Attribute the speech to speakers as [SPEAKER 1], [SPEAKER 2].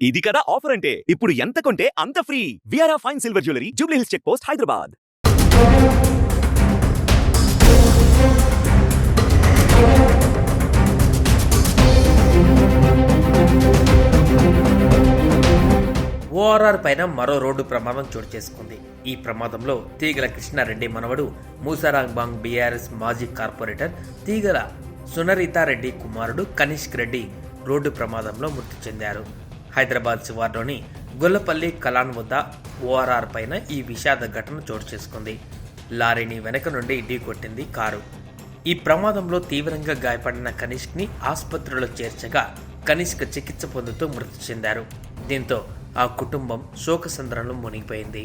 [SPEAKER 1] ఇది కదా ఆఫర్ అంటే? ఇప్పుడు ఎంత కొంటే అంత free విఆర్ఆ fine silver jewellery Jubilee Hills check post Hyderabad
[SPEAKER 2] ORR పైన మరో రోడ్డు ప్రమాదం చోటు చేసుకుంది. ఈ ప్రమాదంలో తీగల కృష్ణారెడ్డి మనవడు మూసారాంగ్బాంగ్ బీఆర్ఎస్ మాజీ కార్పొరేటర్ తీగల సునరితారెడ్డి కుమారుడు కనిష్క్ రెడ్డి రోడ్డు ప్రమాదంలో మృతి చెందారు. హైదరాబాద్ శివార్లోని గొల్లపల్లి కలాన్ వద్ద ఓఆర్ఆర్ పైన ఈ విషాద ఘటన చోటు చేసుకుంది. లారీని వెనక నుండి ఢీకొట్టింది కారు. ఈ ప్రమాదంలో తీవ్రంగా గాయపడిన కనిష్క్ని ఆసుపత్రిలో చేర్చగా కనిష్క్ చికిత్స పొందుతూ మృతి చెందారు. దీంతో ఆ కుటుంబం శోకసంద్రంలో మునిగిపోయింది.